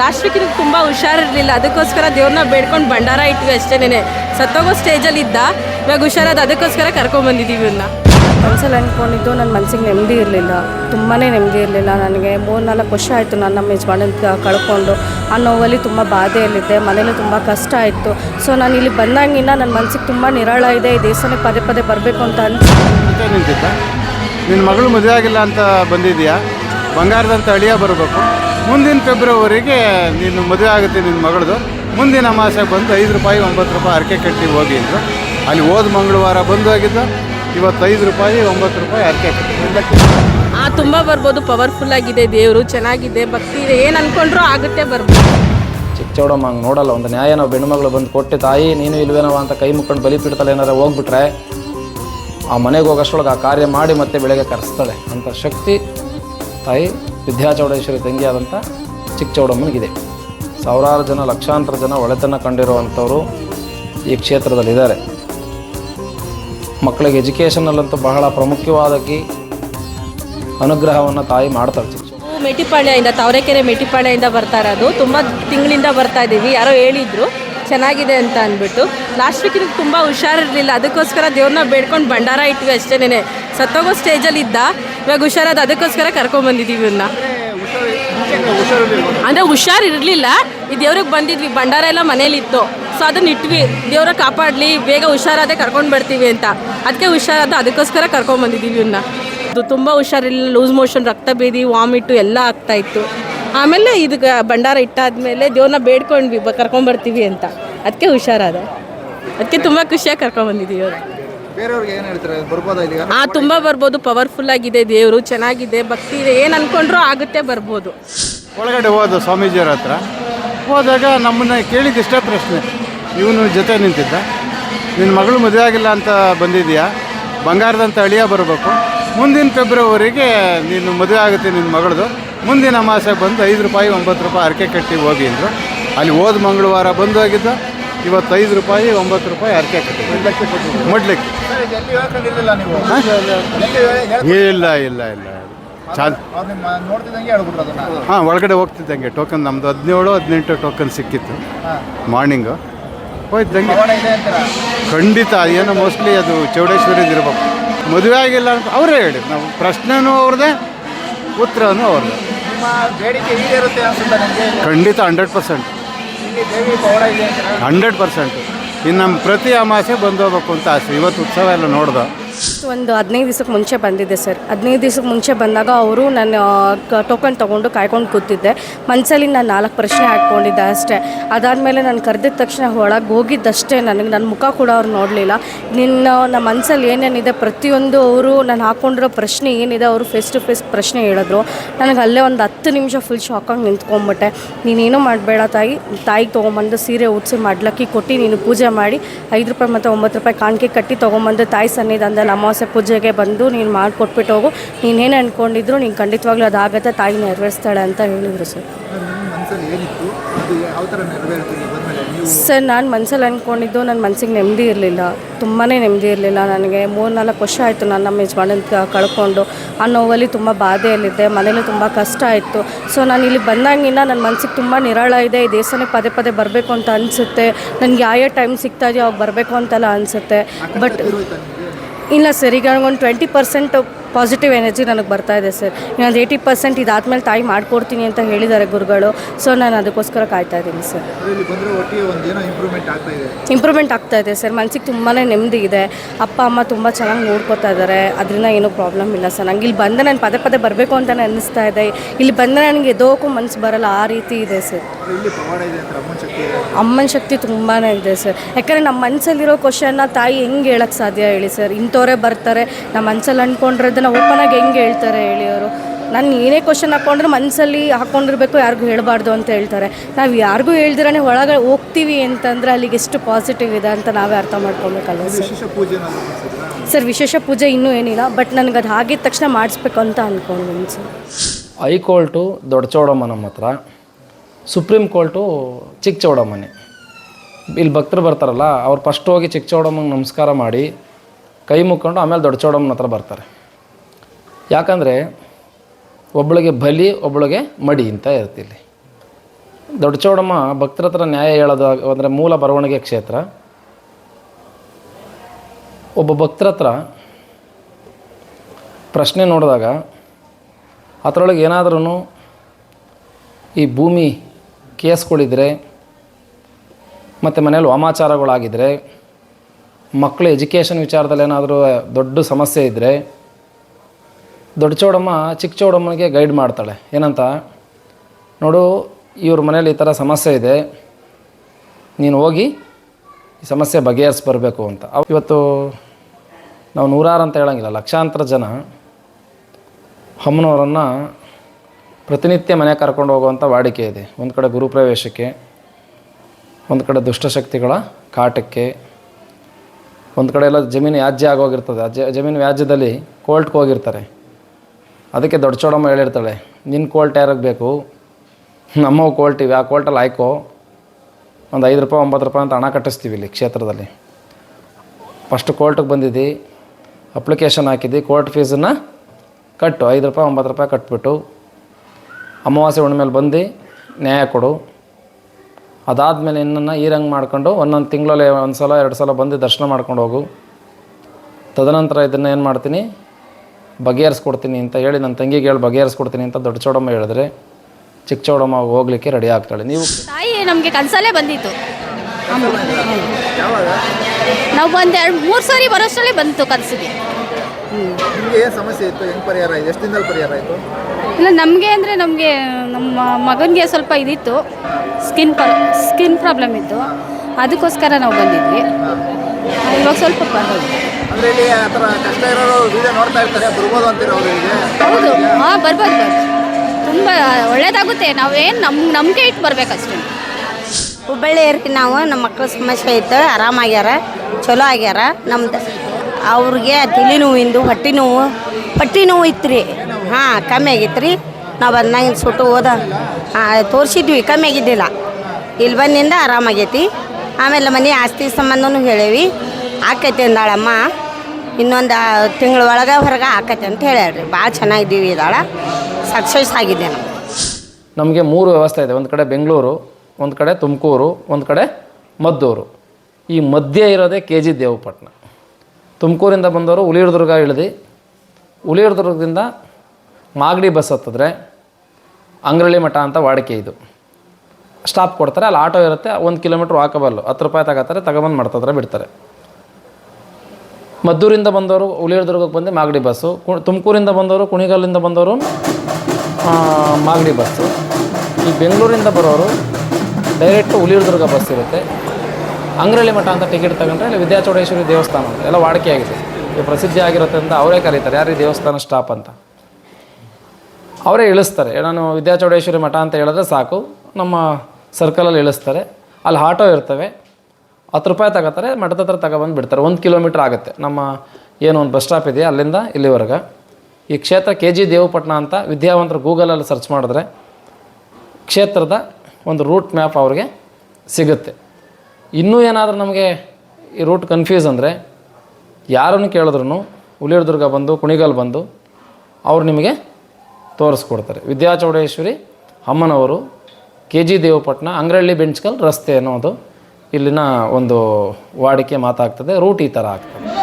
Last week ಇದು ತುಂಬ ಹುಷಾರಿರಲಿಲ್ಲ ಅದಕ್ಕೋಸ್ಕರ ದೇವ್ರನ್ನ ಬೇಡ್ಕೊಂಡು ಭಂಡಾರ ಇಟ್ವಿ ಅಷ್ಟೇನೆ ಸತ್ತೋಗೋ ಸ್ಟೇಜಲ್ಲಿ ಇದ್ದ ಇವಾಗ ಹುಷಾರಾದ ಅದಕ್ಕೋಸ್ಕರ ಕರ್ಕೊಂಡ್ಬಂದಿದ್ದೀವಿ ಇವನ್ನ ಮನಸ್ಸಲ್ಲಿ ಅಂದ್ಕೊಂಡಿದ್ದು ನನ್ನ ಮನಸ್ಸಿಗೆ ನೆಮ್ಮದಿ ಇರಲಿಲ್ಲ ತುಂಬಾ ನೆಮ್ಮದಿ ಇರಲಿಲ್ಲ ನನಗೆ. ಮೂರು ನಾಲ್ಕು ವರ್ಷ ಆಯಿತು ನನ್ನ ನಮ್ಮ ಯಜಮಾನನ ಕಳ್ಕೊಂಡು. ಆ ನೋವಲ್ಲಿ ತುಂಬ ಬಾಧೆಯಲ್ಲಿದ್ದೆ ಮನೇಲಿ ತುಂಬ ಕಷ್ಟ ಆಯಿತು. ಸೊ ನಾನು ಇಲ್ಲಿ ಬಂದಾಗಿನ ನನ್ನ ಮನಸ್ಸಿಗೆ ತುಂಬ ನಿರಾಳ ಇದೆ ಈ ದೇವಸ್ಥಾನಕ್ಕೆ ಪದೇ ಪದೇ ಬರಬೇಕು ಅಂತ ಅನ್ಸಿ ಅಂತ ನಿಂತಿದ್ದ? ನಿನ್ನ ಮಗಳು ಮದುವೆ ಆಗಿಲ್ಲ ಅಂತ ಬಂದಿದೆಯಾ ಬಂಗಾರದಂತ ಅಳಿಯ ಬರಬೇಕು. ಮುಂದಿನ ಫೆಬ್ರವರಿಗೆ ನೀನು ಮದುವೆ ಆಗುತ್ತೆ ನಿನ್ನ ಮಗಳದು. ಮುಂದಿನ ಮಾಸ ಬಂದು ಐದು ರೂಪಾಯಿ ಒಂಬತ್ತು ರೂಪಾಯಿ ಅರಕೆ ಕಟ್ಟಿ ಹೋಗಿ ಅಂದರು ಅಲ್ಲಿ ಹೋದ ಮಂಗಳವಾರ ಬಂದು ಹೋಗಿದ್ದು. ಇವತ್ತು ಐದು ರೂಪಾಯಿ ಒಂಬತ್ತು ರೂಪಾಯಿ ಅರಕೆ ಕಟ್ಟಿ ಆ ತುಂಬ ಬರ್ಬೋದು ಪವರ್ಫುಲ್ ಆಗಿದೆ ದೇವರು ಚೆನ್ನಾಗಿದೆ ಭಕ್ತಿ ಇದೆ. ಏನು ಅನ್ಕೊಂಡ್ರು ಆಗುತ್ತೆ ಬರ್ಬೋದು. ಚಿಕ್ಕ ಚೌಡಮ್ಮ ಹಂಗೆ ನೋಡಲ್ಲ ಒಂದು ನ್ಯಾಯ ನಾವು ಹೆಣ್ಮಗಳು ಬಂದು ಕೊಟ್ಟೆ ತಾಯಿ ನೀನು ಇಲ್ವೇನವ ಅಂತ ಕೈ ಮುಕ್ಕೊಂಡು ಬಲಿ ಪೀಡ್ತಲ್ಲ ಏನಾರ ಹೋಗ್ಬಿಟ್ರೆ ಆ ಮನೆಗೆ ಹೋಗೋಷ್ಟ್ರೊಳಗೆ ಆ ಕಾರ್ಯ ಮಾಡಿ ಮತ್ತೆ ಬೆಳಗ್ಗೆ ಕರೆಸ್ತಾಳೆ ಅಂತ ಶಕ್ತಿ ತಾಯಿ ವಿದ್ಯಾಚೌಡೇಶ್ವರಿ ತಂಗಿಯಾದಂಥ ಚಿಕ್ಕ ಚೌಡಮ್ಮನಿಗಿದೆ. ಸಾವಿರಾರು ಜನ, ಲಕ್ಷಾಂತರ ಜನ ಒಳೆತನ ಕಂಡಿರುವಂಥವರು ಈ ಕ್ಷೇತ್ರದಲ್ಲಿದ್ದಾರೆ. ಮಕ್ಕಳಿಗೆ ಎಜುಕೇಷನಲ್ಲಂತೂ ಬಹಳ ಪ್ರಮುಖವಾದಾಗಿ ಅನುಗ್ರಹವನ್ನು ತಾಯಿ ಮಾಡ್ತಾರೆ ಚಿಕ್ಕ ಮೆಟಿಪಾಳ್ಯದಿಂದ ತಾವರೆಕೆರೆ ಮೆಟಿಪಾಳ್ಯದಿಂದ ಬರ್ತಾ ಇರೋದು. ತುಂಬ ತಿಂಗಳಿಂದ ಬರ್ತಾ ಇದ್ದೀವಿ. ಯಾರೋ ಹೇಳಿದ್ರು. ಚೆನ್ನಾಗಿದೆ ಅಂತ ಅಂದ್ಬಿಟ್ಟು. ಲಾಸ್ಟ್ ವೀಕ್ ಇದಕ್ಕೆ ತುಂಬ ಹುಷಾರಿರಲಿಲ್ಲ. ಅದಕ್ಕೋಸ್ಕರ ದೇವ್ರನ್ನ ಬೇಡ್ಕೊಂಡು ಭಂಡಾರ ಇಟ್ವಿ ಅಷ್ಟೇನೆ ಸತ್ತೋಗೋ ಸ್ಟೇಜಲ್ಲಿ ಇದ್ದ. ಇವಾಗ ಹುಷಾರಾದ ಅದಕ್ಕೋಸ್ಕರ ಕರ್ಕೊಂಬಂದಿದ್ದೀವಿ ಇವನ್ನ ಅಂದರೆ ಹುಷಾರಿರಲಿಲ್ಲ. ಈ ದೇವ್ರಿಗೆ ಬಂದಿದ್ವಿ. ಭಂಡಾರ ಎಲ್ಲ ಮನೇಲಿ ಇತ್ತು ಸೊ ಅದನ್ನ ಇಟ್ವಿ. ದೇವ್ರ ಕಾಪಾಡಲಿ. ಬೇಗ ಹುಷಾರಾದೆ ಕರ್ಕೊಂಡು ಬರ್ತೀವಿ ಅಂತ. ಅದಕ್ಕೆ ಹುಷಾರಾದ ಅದಕ್ಕೋಸ್ಕರ ಕರ್ಕೊಂಡ್ಬಂದಿದ್ದೀವಿ ಇವನ್ನ ಅದು ತುಂಬ ಹುಷಾರಿಲ್ಲ ಲೂಸ್ ಮೋಷನ್, ರಕ್ತ ಬೇದಿ, ವಾಮಿಟು ಎಲ್ಲ ಆಗ್ತಾ ಇತ್ತು. ಆಮೇಲೆ ಇದಕ್ಕೆ ಭಂಡಾರ ಇಟ್ಟಾದ್ಮೇಲೆ ದೇವ್ರನ್ನ ಬೇಡ್ಕೊಂಡ್ವಿ ಬ ಕರ್ಕೊಂಬರ್ತೀವಿ ಅಂತ. ಅದಕ್ಕೆ ಹುಷಾರಾದ. ಅದಕ್ಕೆ ತುಂಬ ಖುಷಿಯಾಗಿ ಕರ್ಕೊಂಡ್ಬಂದಿದ್ದೀವಿ ಅವ್ರು. ಬೇರೆಯವ್ರಿಗೆ ಏನು ಹೇಳ್ತಾರೆ? ಬರ್ಬೋದಾ ಇಲ್ಲಿಗ ಆ ತುಂಬ ಬರ್ಬೋದು. ಪವರ್ಫುಲ್ ಆಗಿದೆ ದೇವರು ಚೆನ್ನಾಗಿದೆ. ಭಕ್ತಿ ಇದೆ. ಏನು ಅನ್ಕೊಂಡ್ರೂ ಆಗುತ್ತೆ ಬರ್ಬೋದು. ಒಳಗಡೆ ಹೋದ ಸ್ವಾಮೀಜಿಯವ್ರ ಹತ್ರ ಹೋದಾಗ ನಮ್ಮನ್ನ ಕೇಳಿದ ಇಷ್ಟೇ ಪ್ರಶ್ನೆ. ಇವನು ಜೊತೆ ನಿಂತಿದ್ದ. ನಿನ್ನ ಮಗಳು ಮದುವೆ ಆಗಿಲ್ಲ ಅಂತ ಬಂದಿದೆಯಾ ಬಂಗಾರದಂತ ಅಳಿಯ ಬರಬೇಕು. ಮುಂದಿನ ಫೆಬ್ರವರಿಗೆ ನೀನು ಮದುವೆ ಆಗುತ್ತೆ ನಿನ್ನ ಮಗಳದು. ಮುಂದಿನ ಮಾಸ ಬಂದು ಐದು ರೂಪಾಯಿ ಒಂಬತ್ತು ರೂಪಾಯಿ ಅರಕೆ ಕಟ್ಟಿ ಹೋಗಿ ಅಂದರು. ಅಲ್ಲಿ ಹೋದ ಮಂಗಳವಾರ ಬಂದು ಹೋಗಿದ್ದು. ಇವತ್ತು ಐದು ರೂಪಾಯಿ ಒಂಬತ್ತು ರೂಪಾಯಿ ಅರಕೆ ಕಟ್ಟಿ ಮೊಡ್ಲಿಕ್ಕೆ ಇಲ್ಲ ಇಲ್ಲ ಇಲ್ಲ. ಚಾಲ್ ಹಾಂ ಒಳಗಡೆ ಹೋಗ್ತಿದ್ದಂಗೆ. ಟೋಕನ್ ನಮ್ಮದು ಹದಿನೇಳು ಹದಿನೆಂಟು ಟೋಕನ್ ಸಿಕ್ಕಿತ್ತು. ಮಾರ್ನಿಂಗು ಹೋಯ್ತಂಗೆ. ಖಂಡಿತ ಏನೋ ಮೋಸ್ಟ್ಲಿ ಅದು ಚೌಡೇಶ್ವರಿದು ಇರಬೇಕು. ಮದುವೆ ಆಗಿಲ್ಲ ಅಂತ ಅವರೇ ಹೇಳಿ. ನಾವು ಪ್ರಶ್ನೆನೂ ಅವ್ರದ್ದೇ ಉತ್ತರನೂ ಅವ್ರದ್ದೇ ನಿಮ್ಮ ಬೇಡಿಕೆ ಈಡೇರುತ್ತೆ ಅನ್ಸುತ್ತೆ ನನಗೆ ಖಂಡಿತ ಹಂಡ್ರೆಡ್ ಪರ್ಸೆಂಟ್. ಇಲ್ಲಿ ದೇವಿ ಪವಾಡ ಇದೆ ಅಂತೀರಾ ಹಂಡ್ರೆಡ್ ಪರ್ಸೆಂಟ್. ಇನ್ನು ನಮ್ಮ ಪ್ರತಿ ಅಮಾಸೆ ಬಂದು ಹೋಗ್ಬೇಕು ಅಂತ ಆಸೆ. ಇವತ್ತು ಉತ್ಸವ ಎಲ್ಲ ನೋಡ್ದೆ. ಒಂದು ಹದಿನೈದು ದಿವಸಕ್ಕೆ ಮುಂಚೆ ಬಂದಿದ್ದೆ ಸರ್. ಹದಿನೈದು ದಿವಸಕ್ಕೆ ಮುಂಚೆ ಬಂದಾಗ ಅವರು ನಾನು ಟೋಕನ್ ತೊಗೊಂಡು ಕಾಯ್ಕೊಂಡು ಕೂತಿದ್ದೆ. ಮನಸ್ಸಲ್ಲಿ ನಾನು ನಾಲ್ಕು ಪ್ರಶ್ನೆ ಹಾಕ್ಕೊಂಡಿದ್ದೆ ಅಷ್ಟೇ. ಅದಾದಮೇಲೆ ನಾನು ಕರೆದಿದ ತಕ್ಷಣ ಒಳಗೆ ಹೋಗಿದ್ದಷ್ಟೇ ನನಗೆ. ನನ್ನ ಮುಖ ಕೂಡ ಅವ್ರು ನೋಡಲಿಲ್ಲ. ನಿನ್ನ ನಮ್ಮ ಮನಸ್ಸಲ್ಲಿ ಏನೇನಿದೆ ಪ್ರತಿಯೊಂದು ಅವರು ನಾನು ಹಾಕ್ಕೊಂಡಿರೋ ಪ್ರಶ್ನೆ ಏನಿದೆ ಅವರು ಫೇಸ್ ಟು ಫೇಸ್ ಪ್ರಶ್ನೆ ಹೇಳಿದ್ರು. ನನಗೆ ಅಲ್ಲೇ ಒಂದು ಹತ್ತು ನಿಮಿಷ ಫುಲ್ ಶಾಕಾಗಿ ನಿಂತ್ಕೊಂಬಿಟ್ಟೆ. ನೀನೇನು ಮಾಡಬೇಡ ತಾಯಿ. ತಾಯಿಗೆ ತೊಗೊಂಬಂದು ಸೀರೆ ಉಡ್ಸಿ, ಮಾಡ್ಲಕ್ಕಿ ಕೊಟ್ಟು ನೀನು ಪೂಜೆ ಮಾಡಿ, ಐದು ರೂಪಾಯಿ ಮತ್ತು ಒಂಬತ್ತು ರೂಪಾಯಿ ಕಾಣಿಕೆ ಕಟ್ಟಿ ತೊಗೊಂಬಂದು ತಾಯಿ ಸನ್ನಿಧಾನದಲ್ಲಿ ಅಮಾವಾಸ್ಯೆ ಪೂಜೆಗೆ ಬಂದು ನೀನು ಮಾಡಿಕೊಟ್ಬಿಟ್ಟು ಹೋಗು. ನೀನೇನು ಅಂದ್ಕೊಂಡಿದ್ರು ನೀನು ಖಂಡಿತವಾಗ್ಲೂ ಅದಾಗತ್ತೆ ತಾಯಿ ನೆರವೇರಿಸ್ತಾಳೆ ಅಂತ ಹೇಳಿದರು ಸರ್. ಸರ್, ನಾನು ಮನಸ್ಸಲ್ಲಿ ಅಂದ್ಕೊಂಡಿದ್ದು ನನ್ನ ಮನಸ್ಸಿಗೆ ನೆಮ್ಮದಿ ಇರಲಿಲ್ಲ. ತುಂಬಾ ನೆಮ್ಮದಿ ಇರಲಿಲ್ಲ ನನಗೆ. ಮೂರು ನಾಲ್ಕು ವರ್ಷ ಆಯಿತು ನನ್ನ ನಮ್ಮ ಯಜಮಾನನ ಕಳ್ಕೊಂಡು. ಆ ನೋವಲ್ಲಿ ತುಂಬ ಬಾಧೆಯಲ್ಲಿದ್ದೆ, ಮನೇಲಿ ತುಂಬ ಕಷ್ಟ ಆಯಿತು. ಸೊ ನಾನು ಇಲ್ಲಿ ಬಂದಾಗಿನ ನನ್ನ ಮನಸ್ಸಿಗೆ ತುಂಬ ನಿರಾಳ ಇದೆ. ಈ ದೇವಸ್ಥಾನಕ್ಕೆ ಪದೇ ಪದೇ ಬರಬೇಕು ಅಂತ ಅನಿಸುತ್ತೆ. ನನಗೆ ಯಾವ ಯಾವ ಟೈಮ್ ಸಿಗ್ತಾ ಇದೆಯೋ ಅವಾಗ ಬರಬೇಕು ಅಂತೆಲ್ಲ ಅನಿಸುತ್ತೆ. ಬಟ್ ಇಲ್ಲ ಸರ್ ಈಗ ನನಗೊಂದು ಟ್ವೆಂಟಿ ಪರ್ಸೆಂಟ್ ಪಾಸಿಟಿವ್ ಎನರ್ಜಿ ನನಗೆ ಬರ್ತಾ ಇದೆ ಸರ್ ಇನ್ನೊಂದು ಏಯ್ಟಿ ಪರ್ಸೆಂಟ್ ಇದಾದ್ಮೇಲೆ ತಾಯಿ ಮಾಡಿಕೊಡ್ತೀನಿ ಅಂತ ಹೇಳಿದ್ದಾರೆ ಗುರುಗಳು. ಸೊ ನಾನು ಅದಕ್ಕೋಸ್ಕರ ಕಾಯ್ತಾ ಇದ್ದೀನಿ ಸರ್ ಇಂಪ್ರೂವ್ಮೆಂಟ್ ಆಗ್ತಾ ಇದೆ. ಸರ್ ಮನಸ್ಸಿಗೆ ತುಂಬಾ ನೆಮ್ಮದಿ ಇದೆ. ಅಪ್ಪ ಅಮ್ಮ ತುಂಬ ಚೆನ್ನಾಗಿ ನೋಡ್ಕೋತಾ ಇದ್ದಾರೆ ಅದರಿಂದ ಏನೂ ಪ್ರಾಬ್ಲಮ್ ಇಲ್ಲ ಸರ್ ನಂಗೆ ಇಲ್ಲಿ ಬಂದರೆ ನಾನು ಪದೇ ಪದೇ ಬರಬೇಕು ಅಂತ ಅನ್ನಿಸ್ತಾ ಇದೆ. ಇಲ್ಲಿ ಬಂದರೆ ನನಗೆ ಎದೋಕ್ಕೂ ಮನಸ್ಸು ಬರಲ್ಲ ಆ ರೀತಿ ಇದೆ ಸರ್ ಅಮ್ಮನ ಶಕ್ತಿ ತುಂಬಾ ಇದೆ ಸರ್ ಯಾಕಂದರೆ ನಮ್ಮ ಮನಸ್ಸಲ್ಲಿರೋ ಕ್ವಶನ್ನ ತಾಯಿ ಹೆಂಗೆ ಹೇಳಕ್ಕೆ ಸಾಧ್ಯ ಹೇಳಿ ಸರ್ ಇಂಥವರೇ ಬರ್ತಾರೆ. ನಮ್ಮ ಮನಸ್ಸಲ್ಲಿ ಅಂದ್ಕೊಂಡಿರೋದನ್ನ ಓಪನಾಗಿ ಹೆಂಗೆ ಹೇಳ್ತಾರೆ ಹೇಳಿ ಅವರು? ನಾನು ಏನೇ ಕ್ವಶನ್ ಹಾಕ್ಕೊಂಡ್ರೆ ಮನಸ್ಸಲ್ಲಿ ಹಾಕ್ಕೊಂಡಿರ್ಬೇಕು ಯಾರಿಗೂ ಹೇಳಬಾರ್ದು ಅಂತ ಹೇಳ್ತಾರೆ. ನಾವು ಯಾರಿಗೂ ಹೇಳ್ದಿರೇ ಒಳಗೆ ಹೋಗ್ತೀವಿ ಅಂತಂದರೆ ಅಲ್ಲಿಗೆ ಎಷ್ಟು ಪಾಸಿಟಿವ್ ಇದೆ ಅಂತ ನಾವೇ ಅರ್ಥ ಮಾಡ್ಕೊಬೇಕಲ್ವ ಸರ್? ವಿಶೇಷ ಪೂಜೆ ಸರ್ ವಿಶೇಷ ಪೂಜೆ ಇನ್ನೂ ಏನಿಲ್ಲ ಬಟ್ ನನಗೆ ಅದು ಆಗಿದ ತಕ್ಷಣ ಮಾಡಿಸ್ಬೇಕು ಅಂತ ಅಂದ್ಕೊಂಡಿದ್ದೀನಿ ಸರ್. ಹೈಕೋರ್ಟು ದೊಡ್ಡ ಚೌಡಮ್ಮ ನಮ್ಮ ಹತ್ರ ಸುಪ್ರೀಂ ಕೋರ್ಟು ಚಿಕ್ಕ ಚೌಡಮ್ಮನೆ ಇಲ್ಲಿ ಭಕ್ತರು ಬರ್ತಾರಲ್ಲ ಅವ್ರು ಫಸ್ಟ್ ಹೋಗಿ ಚಿಕ್ಕ ಚೌಡಮ್ಮಂಗೆ ನಮಸ್ಕಾರ ಮಾಡಿ ಕೈ ಮುಕ್ಕೊಂಡು ಆಮೇಲೆ ದೊಡ್ಡ ಚೌಡಮ್ಮನ ಹತ್ರ ಬರ್ತಾರೆ. ಯಾಕಂದರೆ ಒಬ್ಬಳಿಗೆ ಬಲಿ, ಒಬ್ಬಳಿಗೆ ಮಡಿ ಅಂತ ಇರುತ್ತೆ ಇಲ್ಲಿ. ದೊಡ್ಡ ಚೌಡಮ್ಮ ಭಕ್ತರ ಹತ್ರ ನ್ಯಾಯ ಹೇಳೋದು ಅಂದರೆ ಮೂಲ ಬರವಣಿಗೆ ಕ್ಷೇತ್ರ. ಒಬ್ಬ ಭಕ್ತರ ಹತ್ರ ಪ್ರಶ್ನೆ ನೋಡಿದಾಗ ಅದರೊಳಗೆ ಏನಾದ್ರೂ ಈ ಭೂಮಿ ಕೇಸ್ಗಳಿದ್ರೆ, ಮತ್ತು ಮನೇಲಿ ವಾಮಾಚಾರಗಳಾಗಿದ್ದರೆ ಮಕ್ಕಳು ಎಜುಕೇಷನ್ ವಿಚಾರದಲ್ಲಿ ಏನಾದರೂ ದೊಡ್ಡ ಸಮಸ್ಯೆ ಇದ್ದರೆ ದೊಡ್ಡ ಚೌಡಮ್ಮ ಚಿಕ್ಕ ಚೌಡಮ್ಮನಿಗೆ ಗೈಡ್ ಮಾಡ್ತಾಳೆ. ಏನಂತ? ನೋಡು, ಇವ್ರ ಮನೇಲಿ ಈ ಥರ ಸಮಸ್ಯೆ ಇದೆ. ನೀನು ಹೋಗಿ ಈ ಸಮಸ್ಯೆ ಬಗೆಹರಿಸಿ ಬರಬೇಕು ಅಂತ. ಇವತ್ತು ನಾವು ನೂರಾರು ಅಂತ ಹೇಳೋಂಗಿಲ್ಲ, ಲಕ್ಷಾಂತರ ಜನ ಅಮ್ಮನವರನ್ನು ಪ್ರತಿನಿತ್ಯ ಮನೆ ಕರ್ಕೊಂಡು ಹೋಗುವಂಥ ವಾಡಿಕೆ ಇದೆ. ಒಂದು ಕಡೆ ಗುರುಪ್ರವೇಶಕ್ಕೆ, ಒಂದು ಕಡೆ ದುಷ್ಟಶಕ್ತಿಗಳ ಕಾಟಕ್ಕೆ, ಒಂದು ಕಡೆ ಎಲ್ಲ ಜಮೀನು ವ್ಯಾಜ್ಯ ಆಗೋಗಿರ್ತದೆ. ಜಮೀನು ವ್ಯಾಜ್ಯದಲ್ಲಿ ಕೋರ್ಟ್ಗೆ ಹೋಗಿರ್ತಾರೆ. ಅದಕ್ಕೆ ದೊಡ್ಡ ಚೋಡಮ್ಮ ಹೇಳಿರ್ತಾಳೆ ನಿನ್ನ ಕೋಲ್ಟ್ ಯಾರಿಗೆ ಬೇಕು? ನಮ್ಮ ಕೋಲ್ಟ್ ಇವೆ ಆ ಕೋಲ್ಟಲ್ಲಿ ಆಯ್ಕೋ ಒಂದು ಐದು ರೂಪಾಯಿ, ಒಂಬತ್ತು ರೂಪಾಯಿ ಅಂತ ಹಣ ಕಟ್ಟಿಸ್ತೀವಿ ಇಲ್ಲಿ ಕ್ಷೇತ್ರದಲ್ಲಿ. ಫಸ್ಟ್ ಕೋರ್ಟಿಗೆ ಬಂದಿದ್ದು ಅಪ್ಲಿಕೇಶನ್ ಹಾಕಿದ್ದು ಕೋರ್ಟ್ ಫೀಸನ್ನು ಕಟ್ಟು. ಐದು ರೂಪಾಯಿ, ಒಂಬತ್ತು ರೂಪಾಯಿ ಕಟ್ಬಿಟ್ಟು, ಅಮಾವಾಸ್ಯೆ ಮೇಲೆ ಬಂದು, ನ್ಯಾಯ ಕೊಡು. ಅದಾದಮೇಲೆ ಇನ್ನನ್ನು ಈರಂಗೆ ಮಾಡ್ಕೊಂಡು, ಒಂದೊಂದು ತಿಂಗಳಲ್ಲಿ ಒಂದು ಸಲ ಎರಡು ಸಲ ಬಂದು ದರ್ಶನ ಮಾಡ್ಕೊಂಡು ಹೋಗು. ತದನಂತರ ಇದನ್ನು ಏನು ಮಾಡ್ತೀನಿ? ಬಗೆಹರಿಸ್ಕೊಡ್ತೀನಿ ಅಂತ ಹೇಳಿ ನನ್ನ ತಂಗಿಗೆ ಹೇಳಿ ಬಗೆಹರಿಸ್ಕೊಡ್ತೀನಿ ಅಂತ ದೊಡ್ಡ ಚೌಡಮ್ಮ ಹೇಳಿದ್ರೆ ಚಿಕ್ಕ ಚೌಡಮ್ಮ ಹೋಗ್ಲಿಕ್ಕೆ ರೆಡಿ ಆಗ್ತಾಳೆ. ನೀವು ತಾಯಿ ನಮಗೆ ಕನಸಲ್ಲೇ ಬಂದಿತ್ತು. ಯಾವಾಗ ನಾವು ಒಂದು ಎರಡು ಮೂರು ಸಾರಿ ಬರೋಷ್ಟರಲ್ಲಿ ಬಂತು ಕನಸಿಗೆ. ನಿಮಗೆ ಏನು ಸಮಸ್ಯೆ ಇತ್ತು? ಹೆಂಗೆ ಪರಿಹಾರ ಆಯ್ತು? ಎಷ್ಟು ದಿನದಲ್ಲಿ ಪರಿಹಾರ ಆಯಿತು? ಇಲ್ಲ ನಮಗೆ ಅಂದರೆ ನಮಗೆ ನಮ್ಮ ಮಗನಿಗೆ ಸ್ವಲ್ಪ ಇದಿತ್ತು. ಸ್ಕಿನ್ ಸ್ಕಿನ್ ಪ್ರಾಬ್ಲಮ್ ಇತ್ತು. ಅದಕ್ಕೋಸ್ಕರ ನಾವು ಬಂದಿದ್ವಿ. ಇವಾಗ ಸ್ವಲ್ಪ ಪರವಾಗಿಲ್ಲ ಅಂದರೆ ಇಲ್ಲಿ ಆ ಥರ ಕಷ್ಟ ಇರೋರು ವಿಡಿಯೋ ನೋಡ್ತಾ ಇರ್ತಾರೆ ಬರ್ಬೋದು ಅಂತೀರ ಅವರಿಗೆ ಹೌದು. ಹಾಂ ಬರ್ಬೋದು ಬರ್ಬೋದು. ತುಂಬ ಒಳ್ಳೇದಾಗುತ್ತೆ. ನಾವೇನು ನಮ್ಮ ನಂಬಿಕೆ ಇಟ್ಟು ಬರ್ಬೇಕಷ್ಟೇ. ಹುಬ್ಬಳ್ಳಿಯವ್ರಿಗೆ ನಾವು ನಮ್ಮ ಮಕ್ಳ ಸಮಸ್ಯೆ ಇತ್ತು ಆರಾಮಾಗ್ಯಾರ ಚಲೋ ಆಗ್ಯಾರ. ನಮ್ದು ಅವ್ರಿಗೆ ತಿಳಿ ನೋವಿಂದು ಹೊಟ್ಟೆ ನೋವು ಹೊಟ್ಟೆ ನೋವು ಇತ್ತು ರೀ ಹಾಂ ಕಮ್ಮಿ ಆಗಿತ್ತು ರೀ ನಾವು ಬಂದಂಗೆ ಸುಟ್ಟು ಹೋದ ಹಾಂ ತೋರಿಸಿದ್ವಿ ಕಮ್ಮಿ ಆಗಿದ್ದಿಲ್ಲ. ಇಲ್ಲಿ ಬಂದಿಂದ ಆರಾಮಾಗೈತಿ. ಆಮೇಲೆ ಮನೆ ಆಸ್ತಿ ಸಂಬಂಧನೂ ಹೇಳೇವಿ. ಆಕೈತಿ ಅಂದಾಳಮ್ಮ. ಇನ್ನೊಂದು ತಿಂಗಳ ಒಳಗೆ ಹೊರಗೆ ಆಕೈತಿ ಅಂತ ಹೇಳ್ಯಾಳ್ರಿ ಭಾಳ ಚೆನ್ನಾಗಿದ್ದೀವಿ ಇದ್ದಾಳ ಸಕ್ಸಸ್ ಆಗಿದೆ ನಮ್ಗೆ ನಮಗೆ ಮೂರು ವ್ಯವಸ್ಥೆ ಇದೆ. ಒಂದು ಕಡೆ ಬೆಂಗಳೂರು, ಒಂದು ಕಡೆ ತುಮಕೂರು, ಒಂದು ಕಡೆ ಮದ್ದೂರು. ಈ ಮಧ್ಯೆ ಇರೋದೇ ಕೆ ಜಿ ದೇವಪಟ್ಟಣ. ತುಮಕೂರಿಂದ ಬಂದವರು ಹುಲಿಯೂರ್ದುರ್ಗ ಇಳಿದು. ಹುಲಿಯೂರ್ದುರ್ಗದಿಂದ ಮಾಗಡಿ ಬಸ್ ಹತ್ತಿದ್ರೆ ಅಂಗ್ರಳ್ಳಿ ಮಠ ಅಂತ ವಾಡಿಕೆ ಇದು. ಸ್ಟಾಪ್ ಕೊಡ್ತಾರೆ. ಅಲ್ಲಿ ಆಟೋ ಇರುತ್ತೆ. ಒಂದು ಕಿಲೋಮೀಟ್ರ್ ವಾಕಬಲ್ಲು ಹತ್ತು ರೂಪಾಯಿ ತಗೋತಾರೆ. ತಗೊಬಂದು ಮಾಡ್ತಿದ್ರೆ, ಬಿಡ್ತಾರೆ. ಮದ್ದೂರಿಂದ ಬಂದವರು ಹುಲಿಯೂರ್ದುರ್ಗಕ್ಕೆ ಬಂದು ಮಾಗಡಿ ಬಸ್ಸು. ಕು, ತುಮಕೂರಿಂದ ಬಂದವರು, ಕುಣಿಗಲ್ಲಿಂದ ಬಂದವರು ಮಾಗಡಿ ಬಸ್ಸು. ಈ ಬೆಂಗಳೂರಿಂದ ಬರೋರು ಡೈರೆಕ್ಟು ಹುಲಿಯೂರ್ದುರ್ಗ ಬಸ್ ಇರುತ್ತೆ. ಅಂಗ್ರಳ್ಳಿ ಮಠ ಅಂತ ಟಿಕೆಟ್ ತಗೊಂಡ್ರೆ ಇಲ್ಲಿ ವಿದ್ಯಾಚೌಡೇಶ್ವರಿ ದೇವಸ್ಥಾನ ಎಲ್ಲ ವಾಡಿಕೆ ಆಗಿದೆ ಇದು ಪ್ರಸಿದ್ಧಿ ಅಂತ ಅವರೇ ಕರೀತಾರೆ. ಯಾರೀ ದೇವಸ್ಥಾನ ಸ್ಟಾಪ್ ಅಂತ? ಅವರೇ ಇಳಿಸ್ತಾರೆ. ನಾನು ವಿದ್ಯಾಚೌಡೇಶ್ವರಿ ಮಠ ಅಂತ ಹೇಳಿದ್ರೆ ಸಾಕು. ನಮ್ಮ ಸರ್ಕಲಲ್ಲಿ ಇಳಿಸ್ತಾರೆ. ಅಲ್ಲಿ ಆಟೋ ಇರ್ತವೆ. ಹತ್ತು ರೂಪಾಯಿ ತಗೋತಾರೆ, ಮಠದ ಹತ್ರ ತಗೊಬಂದು ಬಿಡ್ತಾರೆ ಒಂದು ಕಿಲೋಮೀಟ್ರ್ ಆಗುತ್ತೆ. ನಮ್ಮ ಏನು ಒಂದು ಬಸ್ ಸ್ಟಾಪ್ ಇದೆಯಾ? ಅಲ್ಲಿಂದ ಇಲ್ಲಿವರೆಗೆ. ಈ ಕ್ಷೇತ್ರ ಕೆ ಜಿ ದೇವಪಟ್ಟಣ ಅಂತ ವಿದ್ಯಾವಂತರು ಗೂಗಲಲ್ಲಿ ಸರ್ಚ್ ಮಾಡಿದ್ರೆ ಕ್ಷೇತ್ರದ ಒಂದು ರೂಟ್ ಮ್ಯಾಪ್ ಅವ್ರಿಗೆ ಸಿಗುತ್ತೆ. ಇನ್ನೂ ಏನಾದರೂ ನಮಗೆ ಈ ರೂಟ್ ಕನ್ಫ್ಯೂಸ್ ಅಂದರೆ ಯಾರನ್ನು ಕೇಳಿದ್ರು ಹುಲಿಯೂರ್ದುರ್ಗ ಬಂದು, ಕುಣಿಗಲ್ ಬಂದು ಅವ್ರು ನಿಮಗೆ ತೋರಿಸ್ಕೊಡ್ತಾರೆ. ವಿದ್ಯಾಚೌಡೇಶ್ವರಿ ಅಮ್ಮನವರು ಕೆ ಜಿ ದೇವಪಟ್ಟಣ ಅಂಗ್ರಳ್ಳಿ ಬೆಂಚ್ಕಲ್ ರಸ್ತೆ ಅನ್ನೋದು ಇಲ್ಲಿನ ಒಂದು ವಾಡಿಕೆ ಮಾತಾಗ್ತದೆ ರೂಟ್ ಈ ಥರ ಆಗ್ತದೆ.